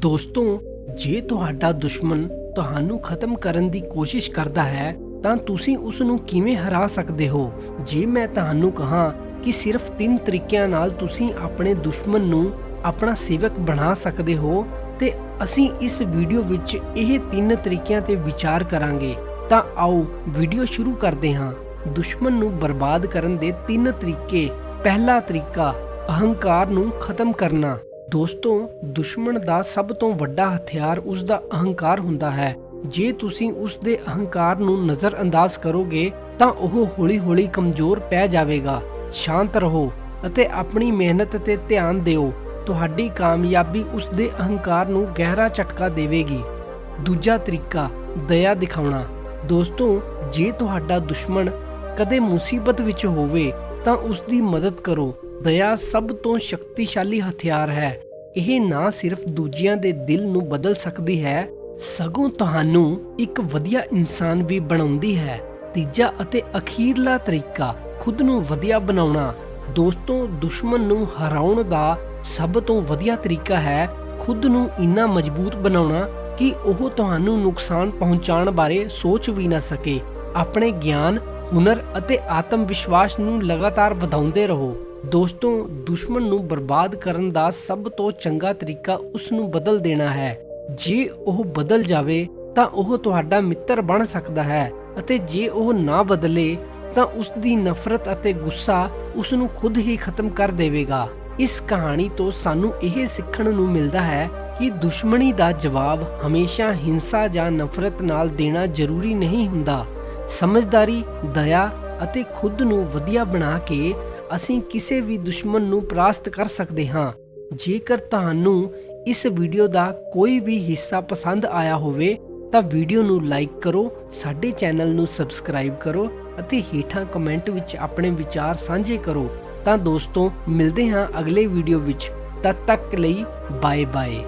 ਦੋਸਤੋ, ਜੇ ਤੁਹਾਡਾ ਦੁਸ਼ਮਣ ਤੁਹਾਨੂੰ ਖਤਮ ਕਰਨ ਦੀ ਕੋਸ਼ਿਸ਼ ਕਰਦਾ ਹੈ, ਤਾਂ ਤੁਸੀਂ ਉਸ ਨੂੰ ਕਿਵੇਂ ਹਰਾ ਸਕਦੇ ਹੋ? ਜੇ ਮੈਂ ਤੁਹਾਨੂੰ ਕਹਾਂ ਕਿ ਸਿਰਫ ਤਿੰਨ ਤਰੀਕਿਆਂ ਨਾਲ ਤੁਸੀਂ ਆਪਣੇ ਦੁਸ਼ਮਣ ਨੂੰ ਆਪਣਾ ਸੇਵਕ ਬਣਾ ਸਕਦੇ ਹੋ, ਤੇ ਅਸੀਂ ਇਸ ਵੀਡੀਓ ਵਿੱਚ ਇਹ ਤਿੰਨ ਤਰੀਕਿਆਂ ਤੇ ਵਿਚਾਰ ਕਰਾਂਗੇ, ਤਾਂ ਆਓ ਵੀਡੀਓ ਸ਼ੁਰੂ ਕਰਦੇ ਹਾਂ। ਦੁਸ਼ਮਣ ਨੂੰ ਬਰਬਾਦ ਕਰਨ ਦੇ ਤਿੰਨ ਤਰੀਕੇ। ਪਹਿਲਾ ਤਰੀਕਾ, ਅਹੰਕਾਰ ਨੂੰ ਖਤਮ ਕਰਨਾ। ਦੋਸਤੋ, ਦੁਸ਼ਮਣ ਦਾ ਸਭ ਤੋਂ ਵੱਡਾ ਹਥਿਆਰ ਉਸ ਦਾ ਅਹੰਕਾਰ ਹੁੰਦਾ ਹੈ। ਜੇ ਤੁਸੀਂ ਉਸ ਦੇ ਅਹੰਕਾਰ ਨੂੰ ਨਜ਼ਰਅੰਦਾਜ਼ ਕਰੋਗੇ, ਤਾਂ ਉਹ ਹੌਲੀ-ਹੌਲੀ ਕਮਜ਼ੋਰ ਪੈ ਜਾਵੇਗਾ। ਸ਼ਾਂਤ ਰਹੋ ਅਤੇ ਆਪਣੀ ਮਿਹਨਤ ਤੇ ਧਿਆਨ ਦਿਓ। ਤੁਹਾਡੀ ਕਾਮਯਾਬੀ ਉਸ ਦੇ ਅਹੰਕਾਰ ਨੂੰ ਗਹਿਰਾ ਝਟਕਾ ਦੇਵੇਗੀ। ਦੂਜਾ ਤਰੀਕਾ, ਦਇਆ ਦਿਖਾਉਣਾ। ਦੋਸਤੋ, ਜੇ ਤੁਹਾਡਾ ਦੁਸ਼ਮਣ ਕਦੇ ਮੁਸੀਬਤ ਵਿੱਚ ਹੋਵੇ, ਤਾਂ ਉਸ ਦੀ ਮਦਦ ਕਰੋ। ਦਇਆ ਸਭ ਤੋਂ ਸ਼ਕਤੀਸ਼ਾਲੀ ਹਥਿਆਰ ਹੈ। ਇਹ ਨਾ ਸਿਰਫ ਦੂਜਿਆਂ ਦੇ ਦਿਲ ਨੂੰ ਬਦਲ ਸਕਦੀ ਹੈ, ਸਗੋਂ ਤੁਹਾਨੂੰ ਇੱਕ ਵਧੀਆ ਇਨਸਾਨ ਵੀ ਬਣਾਉਂਦੀ ਹੈ। ਤੀਜਾ ਅਤੇ ਅਖੀਰਲਾ ਤਰੀਕਾ, ਖੁਦ ਨੂੰ ਵਧੀਆ ਬਣਾਉਣਾ। ਦੋਸਤੋ, ਦੁਸ਼ਮਣ ਨੂੰ ਹਰਾਉਣ ਦਾ ਸਭ ਤੋਂ ਵਧੀਆ ਤਰੀਕਾ ਹੈ ਖੁਦ ਨੂੰ ਇੰਨਾ ਮਜ਼ਬੂਤ ਬਣਾਉਣਾ ਕਿ ਉਹ ਤੁਹਾਨੂੰ ਨੁਕਸਾਨ ਪਹੁੰਚਾਉਣ ਬਾਰੇ ਸੋਚ ਵੀ ਨਾ ਸਕੇ। ਆਪਣੇ ਗਿਆਨ, ਹੁਨਰ ਅਤੇ ਆਤਮ ਵਿਸ਼ਵਾਸ ਨੂੰ ਲਗਾਤਾਰ ਵਧਾਉਂਦੇ ਰਹੋ। ਦੋਸਤੋ, ਦੁਸ਼ਮਣ ਨੂੰ ਬਰਬਾਦ ਕਰਨ ਦਾ ਸਭ ਤੋਂ ਚੰਗਾ ਤਰੀਕਾ ਉਸ ਨੂੰ ਬਦਲ ਦੇਣਾ ਹੈ। ਜੇ ਉਹ ਬਦਲ ਜਾਵੇ, ਤਾਂ ਉਹ ਤੁਹਾਡਾ ਮਿੱਤਰ ਬਣ ਸਕਦਾ ਹੈ ਅਤੇ ਜੇ ਉਹ ਨਾ ਬਦਲੇ, ਤਾਂ ਉਸ ਦੀ ਨਫ਼ਰਤ ਅਤੇ ਗੁੱਸਾ ਉਸ ਨੂੰ ਖੁਦ ਹੀ ਖਤਮ ਕਰ ਦੇਵੇਗਾ। ਇਸ ਕਹਾਣੀ ਤੋਂ ਸਾਨੂੰ ਇਹ ਸਿੱਖਣ ਨੂੰ ਮਿਲਦਾ ਹੈ ਕਿ ਦੁਸ਼ਮਣੀ ਦਾ ਜਵਾਬ ਹਮੇਸ਼ਾ ਹਿੰਸਾ ਜਾਂ ਨਫ਼ਰਤ ਨਾਲ ਦੇਣਾ ਜ਼ਰੂਰੀ ਨਹੀਂ ਹੁੰਦਾ। ਸਮਝਦਾਰੀ, ਦਇਆ ਅਤੇ ਖੁਦ ਨੂੰ ਵਧੀਆ ਬਣਾ ਕੇ ਅਸੀਂ ਕਿਸੇ ਵੀ ਦੁਸ਼ਮਣ ਨੂੰ ਪਰਾਸਤ ਕਰ ਸਕਦੇ ਹਾਂ। ਜੇਕਰ ਤੁਹਾਨੂੰ ਇਸ ਵੀਡੀਓ ਦਾ ਕੋਈ ਵੀ ਹਿੱਸਾ ਪਸੰਦ ਆਇਆ ਹੋਵੇ, ਤਾਂ ਵੀਡੀਓ ਨੂੰ ਲਾਈਕ ਕਰੋ, ਸਾਡੇ ਚੈਨਲ ਨੂੰ ਸਬਸਕ੍ਰਾਈਬ ਕਰੋ ਅਤੇ ਹੇਠਾਂ ਕਮੈਂਟ ਵਿੱਚ ਆਪਣੇ ਵਿਚਾਰ ਸਾਂਝੇ ਕਰੋ। ਤਾਂ ਦੋਸਤੋ, ਮਿਲਦੇ ਹਾਂ ਅਗਲੇ ਵੀਡੀਓ ਵਿੱਚ। ਤਦ ਤੱਕ ਲਈ ਬਾਏ ਬਾਏ